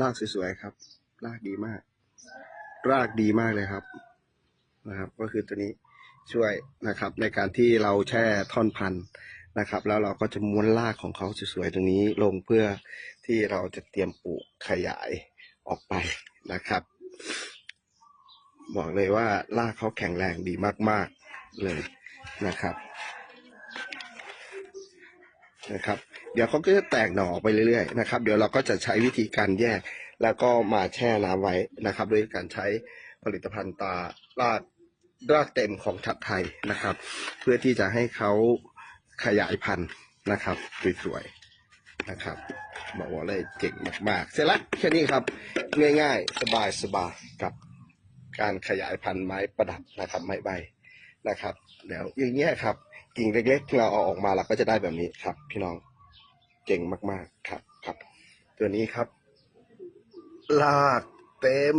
รากสวยๆครับ รากดีมาก รากดีมากเลยครับนะครับ ก็คือตัวนี้ช่วยนะครับ ในการที่เราแช่ท่อนพันธุ์นะครับ แล้วเราก็จะม้วนรากของเขาสวยๆตรงนี้ลงเพื่อที่เราจะเตรียมปลูกขยายออกไปนะครับ บอกเลยว่ารากเขาแข็งแรงดีมาก ๆเลยนะครับ นะครับ เดี๋ยวเขาก็จะแตกหน่อออกไปเรื่อยๆนะครับ เดี๋ยวเราก็จะใช้วิธีการแยก แล้วก็มาแช่น้ำไว้นะครับ ด้วยการใช้ผลิตภัณฑ์ตารากรากเต็มของชัดไทยนะครับ เพื่อที่จะให้เขาขยายพันธุ์นะครับสวยๆนะครับบอกว่าเลยเจ๋งมากๆ เสร็จแล้วแค่นี้ครับ ง่ายๆ สบายๆกับการขยายพันธุ์ไม้ประดับนะครับ ไม้ใบนะครับเดี๋ยวอย่างเงี้ยครับ กิ่งเล็กๆเราเอาออกมาเราก็จะได้แบบนี้ครับ พี่น้องเก่งมากๆครับ ครับ ตัวนี้ครับลากเต็ม